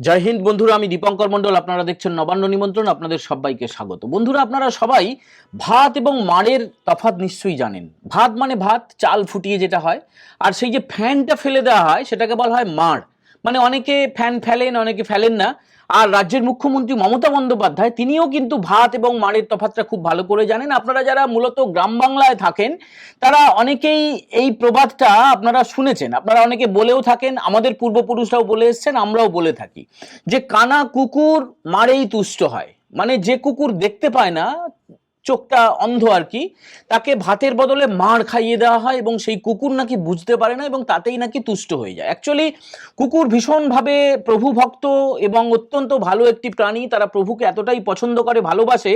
জয় হিন্দ বন্ধুরা, আমি দীপঙ্কর মণ্ডল। আপনারা দেখছেন নবান্ন নিমন্ত্রণ, আপনাদের সবাইকে স্বাগত। বন্ধুরা, আপনারা সবাই ভাত এবং মাড়ের তফাত নিশ্চয়ই জানেন। ভাত মানে ভাত, চাল ফুটিয়ে যেটা হয়, আর সেই যে ফ্যানটা ফেলে দেওয়া হয়, সেটাকে বলা হয় মাড়। মানে অনেকে ফ্যান ফেলেন, অনেকে ফেলেন না আর রাজ্যের মুখ্যমন্ত্রী মমতা বন্দ্যোপাধ্যায়, তিনিও কিন্তু ভাত এবং মারের তফাতটা খুব ভালো করে জানেন। আপনারা যারা মূলত গ্রাম বাংলায় থাকেন, তারা অনেকেই এই প্রবাদটা আপনারা শুনেছেন। আপনারা অনেকে বলেও থাকেন, আমাদের পূর্বপুরুষরাও বলে এসছেন, আমরাও বলে থাকি যে কানা কুকুর মারেই তুষ্ট হয়। মানে যে কুকুর দেখতে পায় না চোখটা অন্ধ আর কি, তাকে ভাতের বদলে মার খাইয়ে দেওয়া হয় এবং সেই কুকুর নাকি বুঝতে পারে না এবং তাতেই নাকি তুষ্ট হয়ে যায়। অ্যাকচুয়ালি কুকুর ভীষণভাবে প্রভু ভক্ত এবং অত্যন্ত ভালো একটি প্রাণী। তারা প্রভুকে এতটাই পছন্দ করে, ভালোবাসে,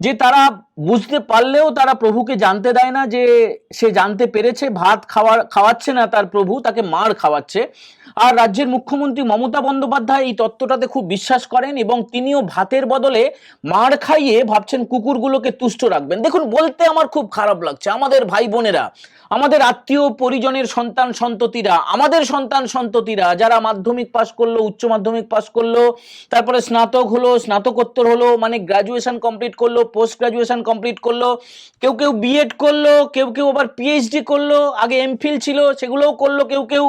যে তারা বুঝতে পারলেও তারা প্রভুকে জানতে দেয় না যে সে জানতে পেরেছে, ভাত খাওয়ার, খাওয়াচ্ছে না তার প্রভু, তাকে মার খাওয়াচ্ছে। আর রাজ্যের মুখ্যমন্ত্রী মমতা বন্দ্যোপাধ্যায় এই তত্ত্বটাতে খুব বিশ্বাস করেন এবং তিনিও ভাতের বদলে মার খাইয়ে ভাবছেন কুকুরগুলোকে তুষ্ট রাখবেন। দেখুন, বলতে আমার খুব খারাপ লাগছে। আমাদের ভাই বোনেরা আমাদের আত্মীয় পরিজনের সন্তান সন্ততিরা, আমাদের সন্তান সন্ততিরা যারা মাধ্যমিক পাশ করল, উচ্চ মাধ্যমিক পাশ করল, তারপরে স্নাতক হলো, স্নাতকোত্তর হলো মানে গ্রাজুয়েশন কমপ্লিট করল পোস্ট গ্রাজুয়েশন কমপ্লিট করল, কেউ কেউ বিএড করল, কেউ কেউ আবার পিএইচডি করল, আগে এমফিল ছিল, সেগুলোও করল কেউ কেউ।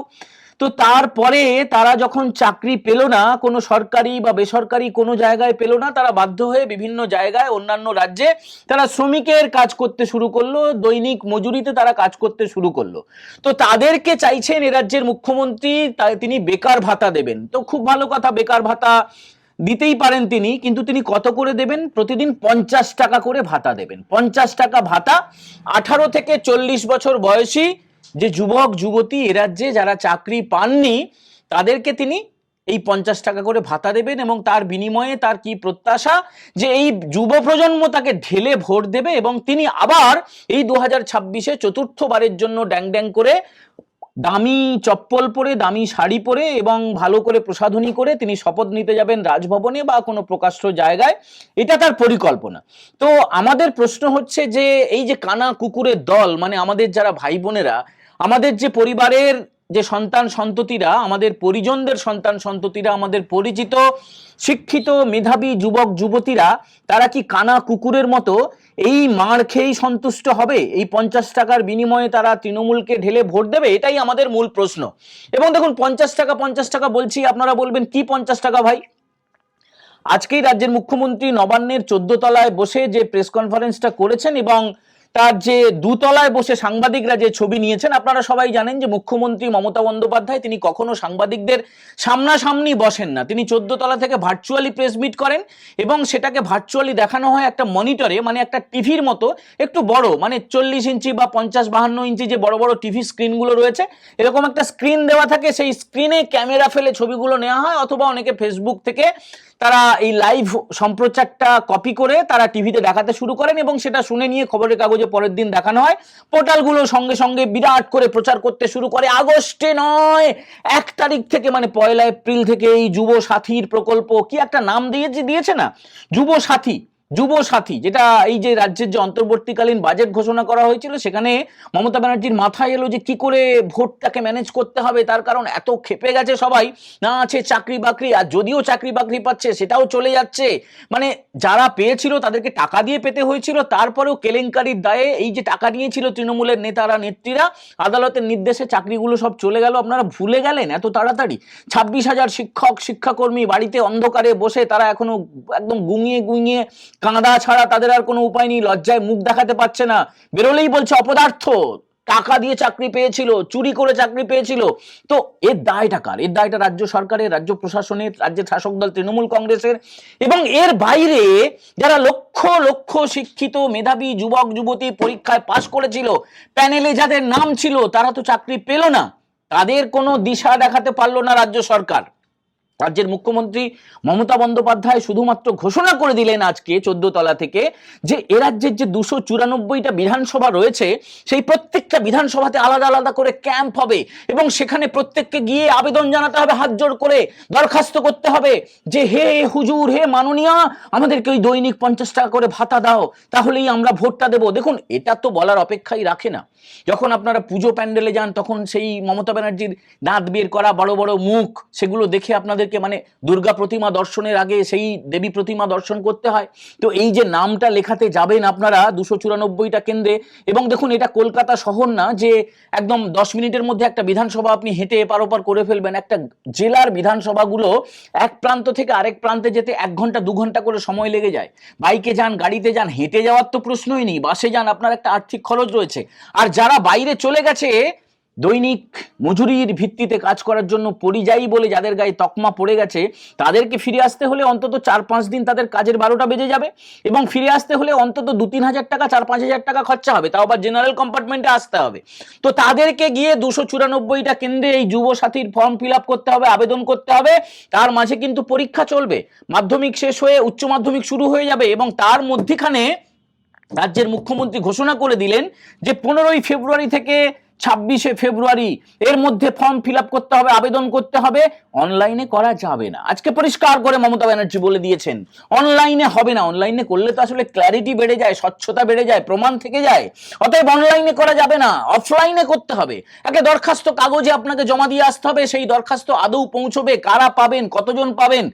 তো তারপরে তারা যখন চাকরি পেল না, কোনো সরকারি বা বেসরকারি কোনো জায়গায় পেল না, তারা বাধ্য হয়ে বিভিন্ন জায়গায় অন্যান্য রাজ্যে তারা শ্রমিকের কাজ করতে শুরু করল, দৈনিক মজুরিতে তারা কাজ করতে শুরু করল। তো তাদেরকে চাইছেন এ রাজ্যের মুখ্যমন্ত্রী তিনি বেকার ভাতা দেবেন। তো খুব ভালো কথা, বেকার ভাতা দিতেই পারেন তিনি, কিন্তু তিনি কত করে দেবেন? প্রতিদিন পঞ্চাশ টাকা করে ভাতা দেবেন। পঞ্চাশ টাকা ভাতা, আঠারো থেকে চল্লিশ বছর বয়সী যে যুবক, যুবতী এ রাজ্যে যারা চাকরি পাননি, তাদেরকে তিনি এই পঞ্চাশ টাকা করে ভাতা দেবেন এবং তার বিনিময়ে তার কি প্রত্যাশা? যে এই যুব প্রজন্ম তাকে ঢেলে ভোট দেবে এবং তিনি আবার এই দু হাজার ছাব্বিশে চতুর্থবারের জন্য ড্যাং ড্যাং করে দামি চপ্পল পরে, দামি শাড়ি পরে এবং ভালো করে প্রসাধনী করে তিনি শপথ নিতে যাবেন রাজভবনে বা কোনো প্রকাশ্য জায়গায়। এটা তার পরিকল্পনা। তো আমাদের প্রশ্ন হচ্ছে যে এই যে কানা কুকুরের দল মানে আমাদের যারা ভাই বোনেরা আমাদের যে পরিবারের যে সন্তান সন্ততিরা, আমাদের পরিজনদের সন্তান সন্ততিরা, আমাদের পরিচিত, শিক্ষিত, মেধাবী যুবক, যুবতীরা, তারা কি কানা কুকুরের মতো এই মার খেয়েই সন্তুষ্ট হবে? এই পঞ্চাশ টাকার বিনিময়ে তারা তৃণমূলকে ঢেলে ভোট দেবে? এটাই আমাদের মূল প্রশ্ন। এবং দেখুন, পঞ্চাশ টাকা পঞ্চাশ টাকা বলছি, আপনারা বলবেন, কি পঞ্চাশ টাকা ভাই? আজকেই রাজ্যের মুখ্যমন্ত্রী নবান্নের চোদ্দ তলায় বসে যে প্রেস কনফারেন্সটা করেছেন এবং তার যে দুতলায় বসে সাংবাদিকরা যে ছবি নিয়েছেন, আপনারা সবাই জানেন যে মুখ্যমন্ত্রী মমতা বন্দ্যোপাধ্যায় তিনি কখনো সাংবাদিকদের সামনাসামনি বসেন না। তিনি চোদ্দ তলা থেকে ভার্চুয়ালি প্রেস মিট করেন এবং সেটাকে ভার্চুয়ালি দেখানো হয় একটা মনিটরে মানে একটা টিভির মতো, একটু বড় মানে চল্লিশ ইঞ্চি বা পঞ্চাশ বাহান্ন ইঞ্চি যে বড় বড় টিভি স্ক্রিনগুলো রয়েছে, এরকম একটা স্ক্রিন দেওয়া থাকে, সেই স্ক্রিনে ক্যামেরা ফেলে ছবিগুলো নেওয়া হয়, অথবা অনেকে ফেসবুক থেকে তারা এই লাইভ সম্প্রচারটা কপি করে তারা টিভিতে দেখাতে শুরু করেন এবং সেটা শুনে নিয়ে খবরের কাগজে পরের দিন দেখানো হয়। পোর্টালগুলো সঙ্গে সঙ্গে বিরাট করে প্রচার করতে শুরু করে। আগস্টে নয়, এক তারিখ থেকে মানে পয়লা এপ্রিল থেকে এই যুব সাথীর প্রকল্প, কি একটা নাম দিয়েছে দিয়েছে না? যুব সাথী যুব সাথী, যেটা এই যে রাজ্যের যে অন্তর্বর্তীকালীন বাজেট ঘোষণা করা হয়েছিল, সেখানে মমতা ব্যানার্জির মাথায় এলো যে কি করে ভোটটাকে ম্যানেজ করতে হবে, তার কারণ এত খেপে গেছে সবাই। না আছে চাকরি বাকরি আর যদিও চাকরি বাকরি পাচ্ছে, সেটাও চলে যাচ্ছে। মানে যারা পেয়েছিল, তাদেরকে টাকা দিয়ে পেতে হয়েছিল, তারপরেও কেলেঙ্কারির দায়ে এই যে টাকা নিয়েছিল তৃণমূলের নেতারা, নেত্রীরা, আদালতের নির্দেশে চাকরিগুলো সব চলে গেল। আপনারা ভুলে গেলেন এত তাড়াতাড়ি। ছাব্বিশ হাজার শিক্ষক, শিক্ষাকর্মী বাড়িতে অন্ধকারে বসে তারা এখনও একদম গুঙিয়ে গুঙিয়ে কাঁদা ছাড়া তাদের আর কোনো উপায় নেই, লজ্জায় মুখ দেখাতে পারছে না। বেরোলেই বলছে, অপদার্থ, টাকা দিয়ে চাকরি পেয়েছিল, চুরি করে চাকরি পেয়েছিল। তো এর দায়টা কার? এর দায়টা রাজ্য সরকারের, রাজ্য প্রশাসনের, রাজ্যের শাসক দল তৃণমূল কংগ্রেসের এবং এর বাইরে যারা লক্ষ লক্ষ শিক্ষিত, মেধাবী যুবক, যুবতী পরীক্ষায় পাশ করেছিল, প্যানেলে যাদের নাম ছিল, তারা তো চাকরি পেল না। তাদের কোনো দিশা দেখাতে পারল না রাজ্য সরকার। রাজ্যের মুখ্যমন্ত্রী মমতা বন্দ্যোপাধ্যায় শুধুমাত্র ঘোষণা করে দিলেন আজকে চোদ্দ তলা থেকে যে এ রাজ্যের যে দুশো চুরানব্বইটা বিধানসভা রয়েছে, সেই প্রত্যেকটা বিধানসভাতে আলাদা আলাদা করে ক্যাম্প হবে এবং সেখানে প্রত্যেককে গিয়ে আবেদন জানাতে হবে, হাত জোড় করে দরখাস্ত করতে হবে যে, হে হুজুর, হে মাননীয়া, আমাদেরকে ওই দৈনিক পঞ্চাশ টাকা করে ভাতা দাও, তাহলেই আমরা ভোটটা দেবো। দেখুন, এটা তো বলার অপেক্ষাই রাখে না। যখন আপনারা পুজো প্যান্ডেলে যান, তখন সেই মমতা ব্যানার্জির দাঁত বের করা, বড় বড় মুখ, সেগুলো দেখে আপনাদের আমাদেরকে মানে দুর্গা প্রতিমা দর্শনের আগে সেই দেবী প্রতিমা দর্শন করতে হয়। তো এই যে নামটা লেখাতে যাবেন আপনারা দুশো চুরানব্বইটা কেন্দ্রে এবং দেখুন এটা কলকাতা শহর না যে একদম দশ মিনিটের মধ্যে একটা বিধানসভা আপনি হেঁটে এপার ওপার করে ফেলবেন। একটা জেলার বিধানসভাগুলো এক প্রান্ত থেকে আরেক প্রান্তে যেতে এক ঘণ্টা, দু ঘণ্টা করে সময় লেগে যায়। বাইকে যান, গাড়িতে যান, হেঁটে যাওয়ার তো প্রশ্নই নেই। বাসে যান, আপনার একটা আর্থিক খরচ রয়েছে। আর যারা বাইরে চলে গেছে দৈনিক মজুরির ভিত্তিতে কাজ করার জন্য পরিযায়ী বলে যাদের গায়ে তকমা পড়ে গেছে, তাদেরকে ফিরে আসতে হলে অন্তত চার পাঁচ দিন তাদের কাজের বারোটা বেজে যাবে এবং ফিরে আসতে হলে অন্তত দু তিন হাজার টাকা, চার পাঁচ হাজার টাকা খরচা হবে। তাও আবার জেনারেল কম্পার্টমেন্টে আসতে হবে। তো তাদেরকে গিয়ে দুশো চুরানব্বইটা কেন্দ্রে এই যুব সাথীর ফর্ম ফিল করতে হবে, আবেদন করতে হবে। তার মাঝে কিন্তু পরীক্ষা চলবে। মাধ্যমিক শেষ হয়ে উচ্চ মাধ্যমিক শুরু হয়ে যাবে এবং তার মধ্যিখানে রাজ্যের মুখ্যমন্ত্রী ঘোষণা করে দিলেন যে, পনেরোই ফেব্রুয়ারি থেকে ছাব্বিশে ফেব্রুয়ারি। এর মধ্যে ফর্ম ফিল করতে হবে, আবেদন করতে হবে। অনলাইনে করা যাবে না। আজকে পরিষ্কার করে মমতা ব্যানার্জি বলে দিয়েছেন অনলাইনে হবে না। অনলাইনে করলে তো আসলে ক্ল্যারিটি বেড়ে যায়, স্বচ্ছতা বেড়ে যায়, প্রমাণ থেকে যায়। অতএব অনলাইনে করা যাবে না অফলাইনে করতে হবে। একটা দরখাস্ত কাগজে আপনাকে জমা দিয়ে আসতে হবে, সেই দরখাস্ত আদৌ পৌঁছবে, কারা পাবেন, কতজন পাবেন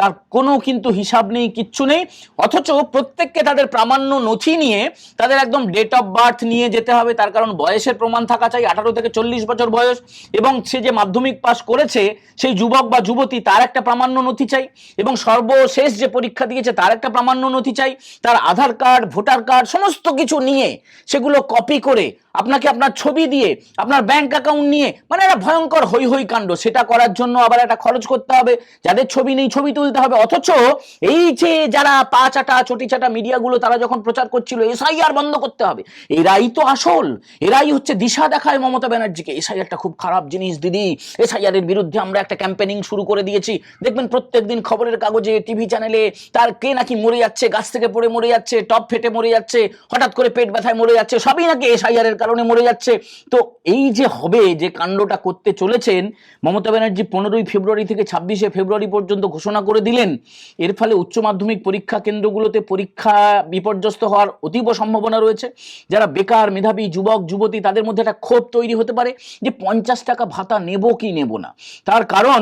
তার কোনো কিন্তু হিসাব নেই, কিচ্ছু নেই। অথচ প্রত্যেককে তাদের প্রামাণ্য নথি নিয়ে তাদের একদম ডেট অফ বার্থ নিয়ে যেতে হবে। তার কারণ বয়সের প্রমাণ থাকা চাই, আঠারো থেকে চল্লিশ বছর বয়স। এবং সে যে মাধ্যমিক পাস করেছে, সেই যুবক বা যুবতী তার একটা প্রামাণ্য নথি চাই। এবং সর্বশেষ যে পরীক্ষা দিয়েছে, তার একটা প্রামাণ্য নথি চাই। তার আধার কার্ড ভোটার কার্ড সমস্ত কিছু নিয়ে সেগুলো কপি করে আপনাকে আপনার ছবি দিয়ে, আপনার ব্যাংক অ্যাকাউন্ট নিয়ে মানে একটা ভয়ঙ্কর হই হই কাণ্ড। সেটা করার জন্য আবার একটা খরচ করতে হবে। যাদের ছবি নেই, ছবি তুলতে হবে। অথচ এই যে যারা পা চাটা চটি চাটা মিডিয়াগুলো, তারা যখন প্রচার করছিল, এসআইআর বন্ধ করতে হবে। এরাই তো আসল। এরাই হচ্ছে দিশা দেখায় মমতা ব্যানার্জিকে। এসআই এসআইআরটা খুব খারাপ জিনিস, দিদি। এসআইআর এর বিরুদ্ধে আমরা একটা ক্যাম্পেনিং শুরু করে দিয়েছি। দেখবেন প্রত্যেকদিন খবরের কাগজে টিভি চ্যানেলে তার কে নাকি মরে যাচ্ছে, গাছ থেকে পড়ে মরে যাচ্ছে, টপ ফেটে মরে যাচ্ছে, হঠাৎ করে পেট ব্যথায় মরে যাচ্ছে, সবই নাকি এসআইআর এর কারণে মরে যাচ্ছে। তো এই যে হবে, যে কাণ্ডটা করতে চলেছেন, মমতা ব্যানার্জি পনেরোই ফেব্রুয়ারি থেকে ছাব্বিশে ফেব্রুয়ারি পর্যন্ত ঘোষণা করে দিলেন, এর ফলে উচ্চ মাধ্যমিক পরীক্ষা কেন্দ্রগুলোতে পরীক্ষা বিপর্যস্ত হওয়ার অতীব সম্ভাবনা রয়েছে। যারা বেকার, মেধাবী, যুবক, যুবতী, তাদের মধ্যে একটা ক্ষোভ তৈরি হতে পারে যে পঞ্চাশ টাকা ভাতা নেব কি নেব না। তার কারণ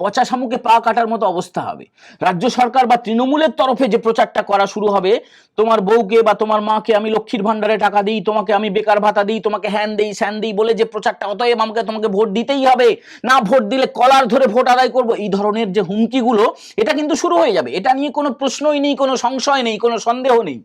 পচা শামুকে পা কাটার মতো অবস্থা হবে। রাজ্য সরকার বা তৃণমূলের তরফে যে প্রচারটা করা শুরু হবে, তোমার বউকে বা তোমার মাকে আমি লক্ষ্মীর ভান্ডারে টাকা দিই, তোমাকে আমি বেকার ভাতা দিই, তোমাকে হ্যান দিই, স্যান দিই বলে যে প্রচারটা, অতএব আমাকে তোমাকে ভোট দিতেই হবে। না ভোট দিলে কলার ধরে ভোট আদায় করব। এই ধরনের যে হুমকিগুলো, এটা কিন্তু শুরু হয়ে যাবে। এটা নিয়ে কোনো প্রশ্নই নেই, কোনো সংশয় নেই, কোনো সন্দেহ নেই।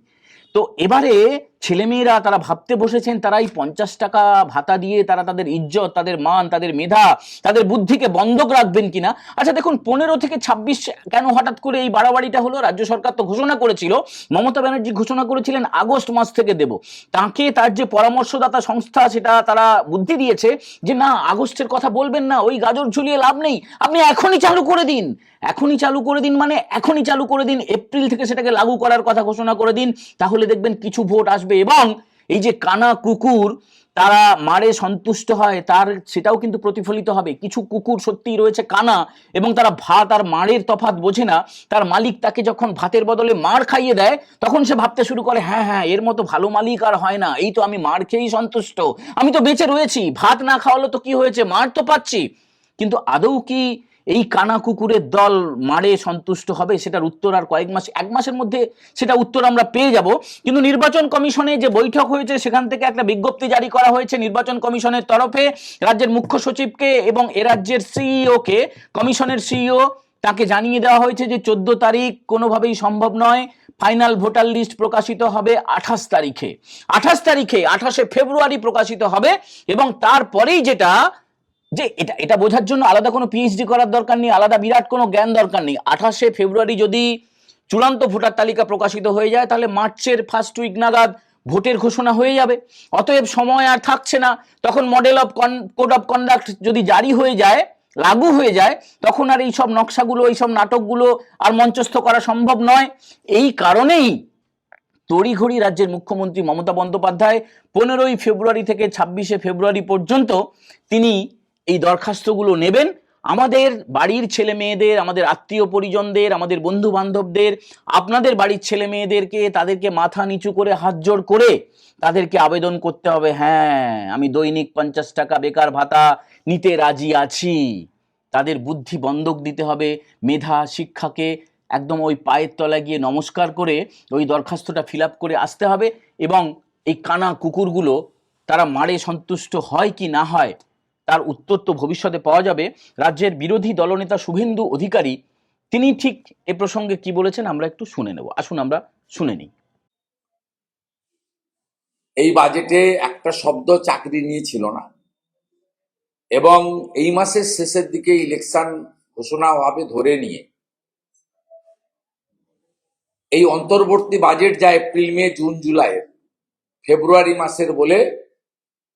তো এবারে ছেলেমেয়েরা তারা ভাবতে বসেছেন তারা এই পঞ্চাশ টাকা ভাতা দিয়ে তারা তাদের ইজ্জত, তাদের মান, তাদের মেধা, তাদের বুদ্ধিকে বন্ধক রাখবেন কিনা? আচ্ছা দেখুন, পনেরো থেকে ছাব্বিশ কেন হঠাৎ করে এই বাড়াবাড়িটা হলো? রাজ্য সরকার তো ঘোষণা করেছিল, মমতা ব্যানার্জি ঘোষণা করেছিলেন আগস্ট মাস থেকে দেব। তাকে তার যে পরামর্শদাতা সংস্থা, সেটা তারা বুদ্ধি দিয়েছে যে, না, আগস্টের কথা বলবেন না, ওই গাজর ঝুলিয়ে লাভ নেই, আপনি এখনই চালু করে দিন। এখনই চালু করে দিন মানে এখনই চালু করে দিন, এপ্রিল থেকে সেটাকে লাগু করার কথা ঘোষণা করে দিন। তাহলে দেখবেন কিছু ভোট আসবে এবং এই যে কানা কুকুর, তারা মারে সন্তুষ্ট হয়, তার সেটাও কিন্তু প্রতিফলিত হবে। কিছু কুকুর সত্যিই রয়েছে কানা এবং তারা ভাত আর মারের তফাৎ বোঝে না। তার মালিক তাকে যখন ভাতের বদলে মার খাইয়ে দেয়, তখন সে ভাবতে শুরু করে হ্যাঁ হ্যাঁ এর মতো ভালো মালিক আর হয় না। এই তো আমি মার খেয়েই সন্তুষ্ট। আমি তো বেঁচে রয়েছি। ভাত না খাওয়ালো তো কি হয়েছে? মার তো পাচ্ছি। কিন্তু আদৌ কি এই কানা কুকুরের দল মারে সন্তুষ্ট হবে সেটার উত্তর আর কয়েক মাস, এক মাসের মধ্যে সেটা উত্তর আমরা পেয়ে যাব। কিন্তু নির্বাচন কমিশনে যে বৈঠক হয়েছে সেখান থেকে একটা বিজ্ঞপ্তি জারি করা হয়েছে নির্বাচন কমিশনের তরফে। রাজ্যের মুখ্য সচিবকে এবং এ রাজ্যের সিইওকে কমিশনের সিইও তাকে জানিয়ে দেওয়া হয়েছে যে চোদ্দ তারিখ কোনোভাবেই সম্ভব নয়। ফাইনাল ভোটার লিস্ট প্রকাশিত হবে আঠাশ তারিখে। আঠাশ তারিখে, আঠাশে ফেব্রুয়ারি প্রকাশিত হবে এবং তারপরেই যেটা যে এটা এটা বোঝার জন্য আলাদা কোনো পিএইচডি করার দরকার নেই, আলাদা বিরাট কোনো জ্ঞান দরকার নেই। আঠাশে ফেব্রুয়ারি যদি চূড়ান্ত ভোটার তালিকা প্রকাশিত হয়ে যায়, তাহলে মার্চের ফার্স্ট উইক নাগাদ ভোটের ঘোষণা হয়ে যাবে। অতএব সময় আর থাকছে না। তখন model of code of conduct যদি জারি হয়ে যায়, লাগু হয়ে যায়, তখন আর এই সব নকশাগুলো এই সব নাটকগুলো আর মঞ্চস্থ করা সম্ভব নয়। এই কারণেই তড়িঘড়ি রাজ্যের মুখ্যমন্ত্রী মমতা বন্দ্যোপাধ্যায় পনেরোই ফেব্রুয়ারি থেকে ছাব্বিশে ফেব্রুয়ারি পর্যন্ত তিনি এই দরখাস্তগুলো নেবেন। আমাদের বাড়ির ছেলে মেয়েদের, আমাদের আত্মীয় পরিজনদের, আমাদের বন্ধু বান্ধবদের, আপনাদের বাড়ির ছেলে মেয়েদেরকে তাদেরকে মাথা নিচু করে, হাত জোড় করে তাদেরকে আবেদন করতে হবে। হ্যাঁ আমি দৈনিক পঞ্চাশ টাকা বেকার ভাতা নিতে রাজি আছি। তাদের বুদ্ধি বন্ধক দিতে হবে। মেধা, শিক্ষাকে একদম ওই পায়ের তলায় গিয়ে নমস্কার করে ওই দরখাস্তটা ফিল করে আসতে হবে এবং এই কানা কুকুরগুলো তারা মারে সন্তুষ্ট হয় কি না হয় তার উত্তর তো ভবিষ্যতে পাওয়া যাবে। রাজ্যের বিরোধী দলনেতা শুভেন্দু অধিকারী, তিনি ঠিক এ প্রসঙ্গে কি বলেছেন আমরা একটু শুনে নেব। আসুন আমরা শুনে নিই। এই বাজেটে একটা শব্দ চাকরি নিয়ে ছিল না। এবং এই মাসের শেষের দিকে ইলেকশন ঘোষণা হবে ধরে নিয়ে। এই অন্তর্বর্তী বাজেট যা April, May, June, July, February মাসের বলে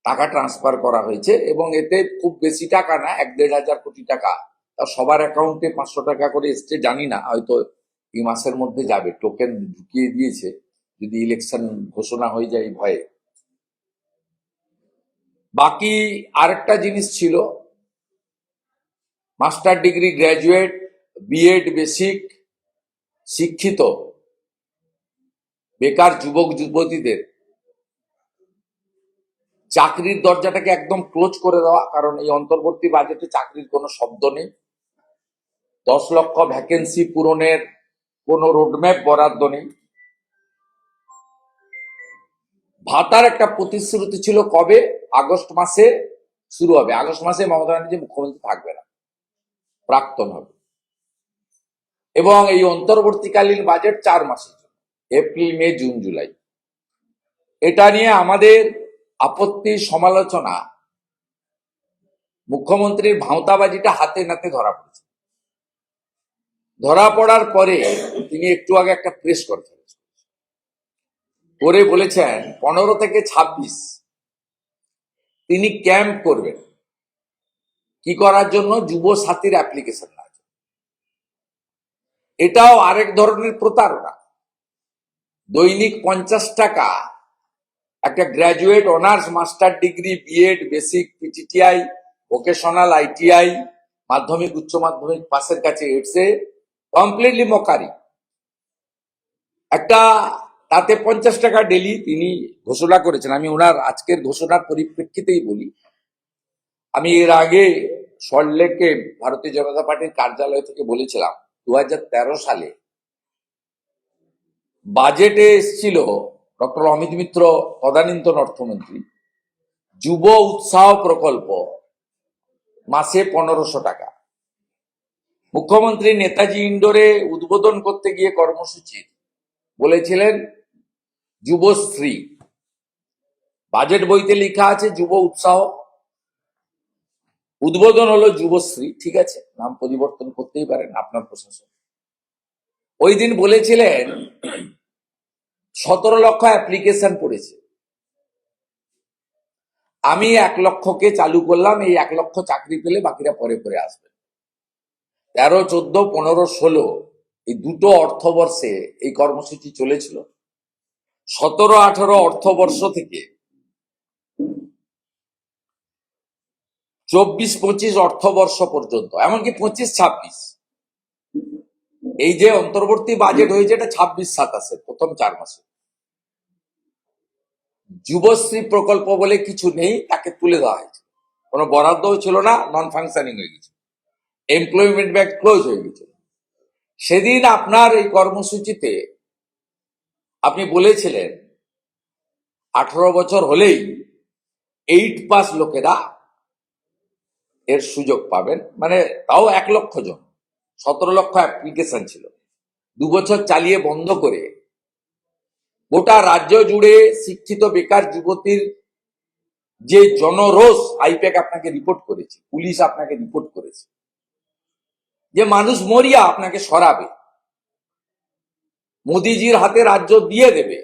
টাকা ট্রান্সফার করা হয়েছে এবং এতে খুব বেশি টাকা না, এক দেড় হাজার কোটি টাকা। তা সবার অ্যাকাউন্টে পাঁচশো টাকা করে এসছে, জানি না, হয়তো এই মাসের মধ্যে যাবে। টোকেন ঢুকিয়ে দিয়েছে, যদি ইলেকশন ঘোষণা হয়ে যায় ভয়ে। বাকি আরেকটা জিনিস ছিল master degree graduate BEd basic শিক্ষিত, বেকার যুবক যুবতীদের চাকরির দরজাটাকে একদম ক্লোজ করে দেওয়া, কারণ এই অন্তর্বর্তী বাজেটে চাকরির কোনো শব্দ নেই। দশ লক্ষ ভ্যাকেন্সি পূরণের কোনো রোডম্যাপ বরাদ্দ নেই। ভাতার একটা প্রতিশ্রুতি ছিল কবে? আগস্ট মাসে শুরু হবে। আগস্ট মাসে মমতা ব্যানার্জি মুখ্যমন্ত্রী থাকবে না। প্রাক্তন হবে। এবং এই অন্তর্বর্তীকালীন বাজেট চার মাসের জন্য। April, May, June, July. এটা নিয়ে আমাদের আপত্তি সমালোচনা মুখ্যমন্ত্রীর ভাঁওতাবাজিটা হাতে নাতে ধরা পড়েছে। ধরা পড়ার পরে তিনি একটু আগে একটা প্রেস কনফারেন্স করে বলেছেন, পনেরো থেকে ২৬ তিনি ক্যাম্প করবেন। কি করার জন্য? যুব সাথীর অ্যাপ্লিকেশন এটাও আরেক ধরনের প্রতারণা। দৈনিক পঞ্চাশ টাকা একটা graduate honours master degree BEd basic PTTI vocational ITI মাধ্যমিক, উচ্চ মাধ্যমিক, পাশের কাছে এসে কমপ্লিটলি মকারি। একটা, তাতে পঞ্চাশ টাকা ডেলি তিনি ঘোষণা করেছেন। আমি ওনার আজকের ঘোষণার পরিপ্রেক্ষিতেই বলি। আমি এর আগে সল্টলেকে ভারতীয় জনতা পার্টির কার্যালয় থেকে বলেছিলাম দু হাজার তেরো সালে বাজেটে এসেছিল ডক্টর অমিত মিত্র, তদানীন্তন অর্থমন্ত্রী, যুব উৎসাহ প্রকল্প, মাসে পনেরোশো টাকা। মুখ্যমন্ত্রী নেতাজি ইন্ডোরে উদ্বোধন করতে গিয়ে কর্মসূচির বলেছিলেন যুবশ্রী বাজেট বইতে লেখা আছে যুব উৎসাহ। উদ্বোধন হলো যুবশ্রী ঠিক আছে, নাম পরিবর্তন করতেই পারেন আপনার প্রশাসন। ওই দিন বলেছিলেন সতেরো লক্ষ অ্যাপ্লিকেশন পড়েছে। আমি এক লক্ষকে চালু করলাম, এই এক লক্ষ চাকরি পেলে বাকিরা পরে পরে আসবে। তেরো, চোদ্দ, পনেরো, ষোলো, এই দুটো অর্থবর্ষে এই কর্মসূচি চলেছিল। সতেরো, আঠারো অর্থবর্ষ থেকে চব্বিশ, পঁচিশ অর্থবর্ষ পর্যন্ত, এমনকি পঁচিশ, ছাব্বিশ। এই যে অন্তর্বর্তী বাজেট হয়েছে এটা ছাব্বিশ সাতাশের প্রথম চার মাসে। যুবশ্রী প্রকল্প বলে কিছু নেই, তাকে তুলে দেওয়া হয়েছে। কোনো বরাদ্দও ছিল না নন ফাংশনিং হয়ে গেছে। এমপ্লয়মেন্ট ব্যাংক ক্লোজ হয়ে গেছে। সেদিন আপনার এই কর্মসূচিতে আপনি বলেছিলেন, আঠারো বছর হলেই এইট পাস লোকেরা এর সুযোগ পাবেন মানে তাও এক লক্ষ জন। সতেরো লক্ষ অ্যাপ্লিকেশন ছিল। দু বছর চালিয়ে বন্ধ করে গোটা রাজ্য জুড়ে শিক্ষিত বেকার যুবতীর যে জনরোষ আইপ্যাক আপনাকে রিপোর্ট করেছে, পুলিশ আপনাকে রিপোর্ট করেছে। যে মানুষ মরিয়া আপনাকে সরাবে। মোদিজির হাতে রাজ্য দিয়ে দেবে।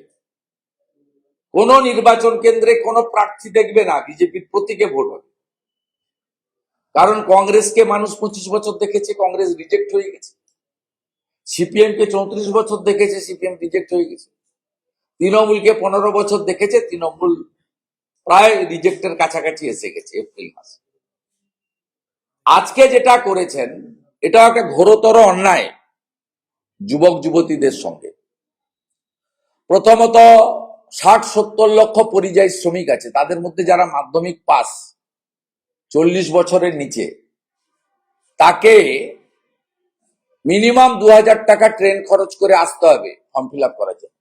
কোন নির্বাচন কেন্দ্রে কোন প্রার্থী দেখবে না, বিজেপির প্রতীকে ভোট হবে। কারণ কংগ্রেসকে মানুষ পঁচিশ বছর দেখেছে, কংগ্রেস রিজেক্ট হয়ে গেছে। সিপিএম কে চৌত্রিশ বছর দেখেছে, সিপিএম রিজেক্ট হয়ে গেছে। তৃণমূলকে পনেরো বছর দেখেছে, তৃণমূল প্রায় রিজেক্টের কাছাকাছি এসে গেছে এপ্রিল মাসে। আজকে যেটা করেছেন, এটা একটা ঘোরতর অন্যায় যুবক যুবতীদের সঙ্গে। প্রথমত ষাট সত্তর লক্ষ পরিযায়ী শ্রমিক আছে, তাদের মধ্যে যারা মাধ্যমিক পাস চল্লিশ বছরের নিচে। তাকে মিনিমাম দু হাজার টাকা ট্রেন খরচ করে আসতে হবে ফর্ম ফিল আপ করার জন্য।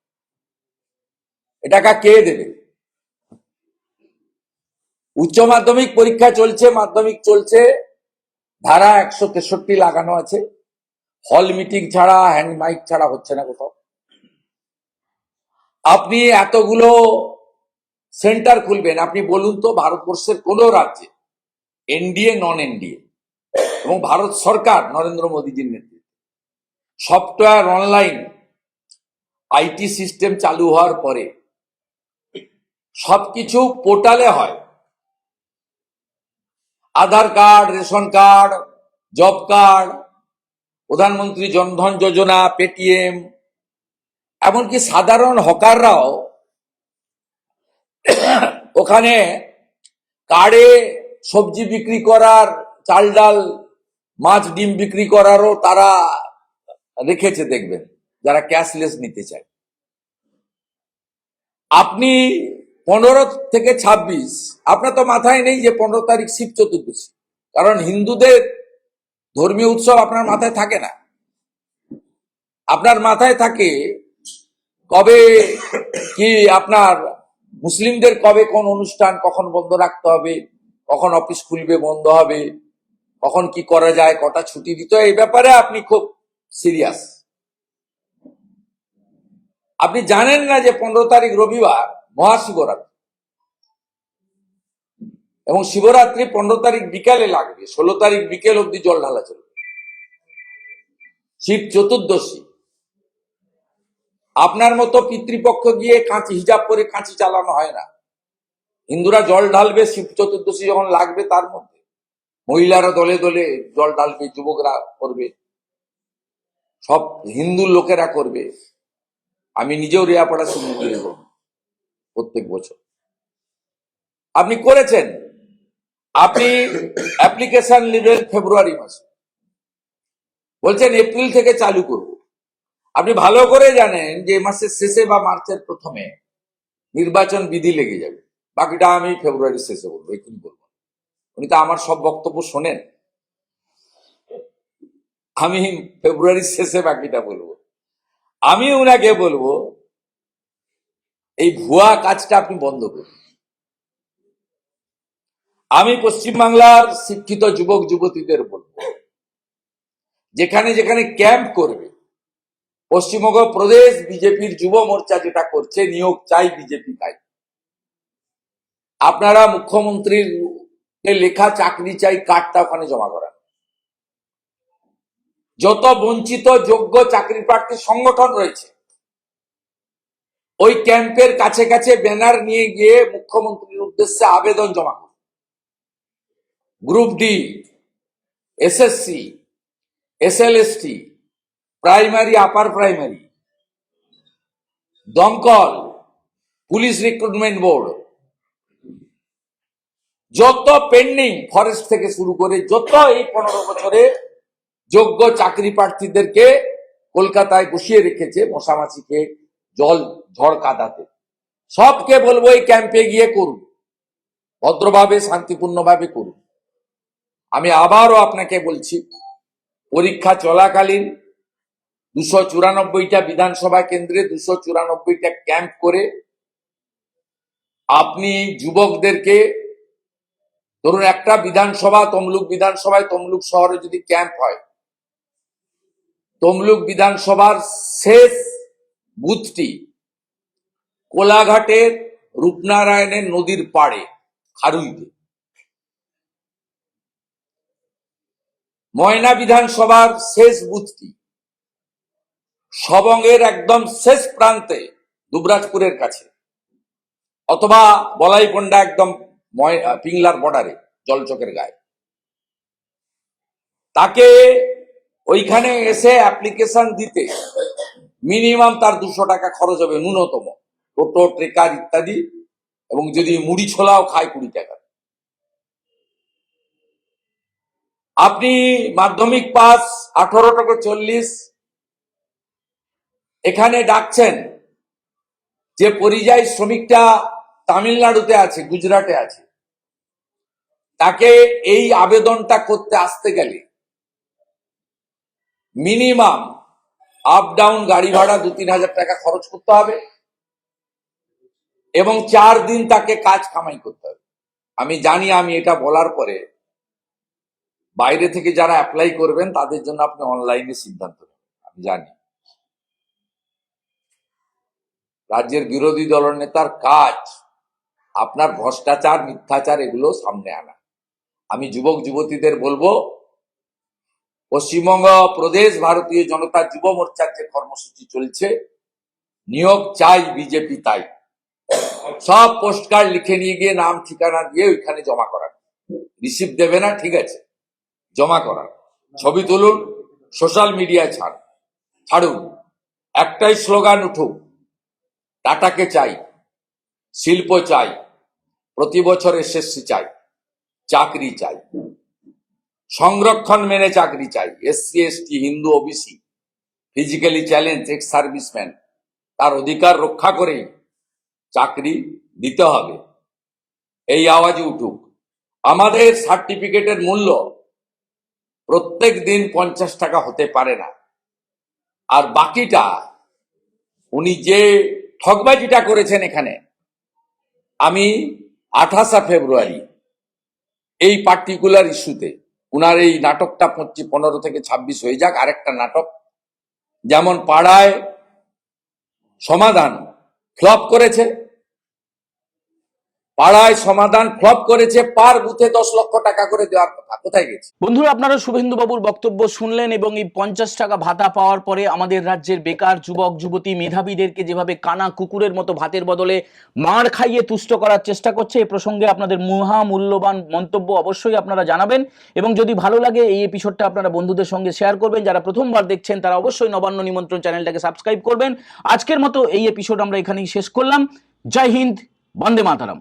এ টাকা কে দেবে? উচ্চ মাধ্যমিক পরীক্ষা চলছে, মাধ্যমিক চলছে, ধারা একশো তেষট্টি লাগানো আছে। হল মিটিং ছাড়া, হ্যান্ড মাইক ছাড়া হচ্ছে না কোথাও। আপনি এতগুলো সেন্টার খুলবেন, আপনি বলুন তো ভারতবর্ষের কোন রাজ্যে এনডিএ নন এনডিএ এবং ভারত সরকার নরেন্দ্র মোদীজির নেতৃত্বে। সফটওয়্যার অনলাইন আইটি সিস্টেম চালু হওয়ার পরে সবকিছু পোর্টালে হয়। Aadhaar card, ration card, job card, Pradhan Mantri Jan Dhan Yojana, Paytm, এমনকি সাধারণ হকাররাও ওখানে কার্ডে সবজি বিক্রি করার, চাল ডাল, মাছ, ডিম বিক্রি করারও তারা রেখেছে দেখবেন, যারা ক্যাশলেস নিতে চায়। আপনি পনেরো থেকে ছাব্বিশ, আপনার তো মাথায় নেই যে পনেরো তারিখ শিব চতুর্দশী, কারণ হিন্দুদের ধর্মীয় উৎসব আপনার মাথায় থাকে না। আপনার মাথায় থাকে কবে কি আপনার মুসলিমদের কবে কোন অনুষ্ঠান কখন বন্ধ রাখতে হবে কখন অফিস খুলবে, বন্ধ হবে, কখন কি করা যায়, কটা ছুটি দিতে এই ব্যাপারে আপনি খুব সিরিয়াস। আপনি জানেন না যে পনেরো তারিখ রবিবার মহাশিবরাত্রি। এবং শিবরাত্রি পনেরো তারিখ বিকালে লাগবে, ষোলো তারিখ বিকেল অব্দি জল ঢালা চলবে। শিব চতুর্দশী। আপনার মতো পিতৃপক্ষ গিয়ে কাঁচি হিজাব করে কাঁচি চালানো হয় না। হিন্দুরা জল ঢালবে, শিব চতুর্দশী যখন লাগবে তার মধ্যে। মহিলারা দলে দলে জল ঢালবে, যুবকরা করবে। সব হিন্দু লোকেরা করবে। আমি নিজেও রেয়াপাড়া শুনে দেব প্রত্যেক বছর। আপনি করেছেন। আপনি অ্যাপ্লিকেশন নেবেন ফেব্রুয়ারি মাসে। বলছেন এপ্রিল থেকে চালু করব। আপনি ভালো করে জানেন যে মাসের শেষে বা মার্চের প্রথমে নির্বাচন বিধি লেগে যাবে। বাকিটা আমি ফেব্রুয়ারির শেষে বলব এক্ষুনি বলব। উনি তো আমার সব বক্তব্য শোনেন। আমি ফেব্রুয়ারির শেষে বাকিটা বলব। আমি উনাকে বলব, এই ভুয়া কাজটা আপনি বন্ধ করুন। আমি পশ্চিমবাংলার শিক্ষিত যুবক, যুবতীদের বলব, যেখানে যেখানে ক্যাম্প করবে, পশ্চিমবঙ্গ প্রদেশ বিজেপির যুব মোর্চা যেটা করছে, নিয়োগ চাই বিজেপি তাই। আপনারা মুখ্যমন্ত্রীর লেখা চাকরি চাই, কার্ডটা ওখানে জমা করান। যত বঞ্চিত, যোগ্য চাকরি প্রার্থী সংগঠন রয়েছে, ওই ক্যাম্পের কাছে কাছে ব্যানার নিয়ে গিয়ে মুখ্যমন্ত্রীর উদ্দেশ্যে আবেদন জমা করুন। Group D, SSC, SLST, primary, upper primary, দমকল, পুলিশ রিক্রুটমেন্ট বোর্ড যত পেন্ডিং ফরেস্ট থেকে শুরু করে যত এই পনেরো বছরে যোগ্য চাকরি প্রার্থীদেরকে কলকাতায় বসিয়ে রেখেছে মশামাছিকে জল, ঝড় কাদাতে। সবকে বলব এই ক্যাম্পে গিয়ে করুন। ভদ্রভাবে, শান্তিপূর্ণভাবে করুন। আমি আবারও আপনাকে বলছি, পরীক্ষা চলাকালীন দুশো চুরানব্বইটা বিধানসভা কেন্দ্রে দুশো চুরানব্বইটা ক্যাম্প করে আপনি যুবকদেরকে ধরুন একটা বিধানসভা, তমলুক বিধানসভায় তমলুক শহরে যদি ক্যাম্প হয়, তমলুক বিধানসভার শেষ বুথটি কোলাঘাটের রূপনারায়ণের নদীর পাড়ে, খারুইতে। ময়না বিধানসভার শেষ বুথটি সবঙ্গের একদম শেষ প্রান্তে দুবরাজপুরের কাছে, অথবা বলাইপন্ডা একদম পিংলার বর্ডারে জলচকের গায়ে। তাকে ওইখানে এসে অ্যাপ্লিকেশন দিতে মিনিমাম তার দুশো টাকা খরচ হবে, ন্যূনতম। টোটো, ট্রেকার ইত্যাদি, এবং যদি মুড়ি ছোলাও খায় কুড়ি টাকা। আপনি মাধ্যমিক পাস, আঠারো টাকা চল্লিশ। এখানে ডাকছেন যে, পরিযায়ী শ্রমিকটা তামিলনাড়ুতে আছে, গুজরাটে আছে। তাকে এই আবেদনটা করতে আসতে গেলে মিনিমাম আপ ডাউন গাড়ি ভাড়া দু তিন হাজার টাকা খরচ করতে হবে এবং চার দিন তাকে কাজ কামাই করতে হবে। আমি জানি আমি এটা বলার পরে বাইরে থেকে যারা অ্যাপ্লাই করবেন, তাদের জন্য আপনি অনলাইনে সিদ্ধান্ত আমি জানি। রাজ্যের বিরোধী দলের নেতার কাজ আপনার ভ্রষ্টাচার, মিথ্যাচার এগুলো সামনে আনা। আমি যুবক, যুবতীদের বলব, পশ্চিমবঙ্গ, প্রদেশ, ভারতীয় জনতা যুব মোর্চার যে কর্মসূচি চলছে, নিয়োগ চাই বিজেপি তাই। সব পোস্ট কার্ড লিখে নিয়ে গিয়ে নাম, ঠিকানা দিয়ে ওইখানে জমা করান। রিসিভ দেবে না, ঠিক আছে, জমা করান। ছবি তুলুন, সোশ্যাল মিডিয়ায় ছাড়। ছাড়ুন। একটাই স্লোগান, উঠুক। টাটাকে চাই। শিল্প চাই, প্রতি বছর এসএসসি চাই, চাকরি চাই। সংরক্ষণ মেনে চাকরি চাই, SC, ST, Hindu, OBC. Physically challenge ex serviceman তার অধিকার রক্ষা করেই চাকরি দিতে হবে। এই আওয়াজে উঠুক। আমাদের সার্টিফিকেটের মূল্য প্রত্যেক দিন পঞ্চাশ টাকা হতে পারে না। আর বাকিটা, উনি যে ঠকবাজিটা করেছেন এখানে আমি আঠাশা ফেব্রুয়ারি এই পার্টিকুলার ইস্যুতে উনার এই নাটকটা পঁচিশ পনেরো থেকে ছাব্বিশ হয়ে যাক, আরেকটা নাটক। যেমন পাড়ায় সমাধান ফ্লপ করেছে পাড়ায় সমাধান ফ্লপ করেছে, পার বুথে দশ লক্ষ টাকা করে দেওয়ার কথা। কোথায় গেছে? বন্ধুরা, আপনারা শুভেন্দু বাবুর বক্তব্য শুনলেন এবং এই পঞ্চাশ টাকা ভাতা পাওয়ার পরে আমাদের রাজ্যের বেকার যুবক, যুবতী মেধাবীদেরকে যেভাবে কানা কুকুরের মতো ভাতের বদলে মার খাইয়ে তুষ্ট করার চেষ্টা করছে, এ প্রসঙ্গে আপনাদের মহা মূল্যবান মন্তব্য অবশ্যই আপনারা জানাবেন। এবং যদি ভালো লাগে, এই এপিসোডটা আপনারা বন্ধুদের সঙ্গে শেয়ার করবেন। যারা প্রথমবার দেখছেন, তারা অবশ্যই নবান্ন নিমন্ত্রণ চ্যানেলটাকে সাবস্ক্রাইব করবেন। আজকের মতো এই এপিসোড আমরা এখানেই শেষ করলাম। জয় হিন্দ, বন্দে মাতারাম।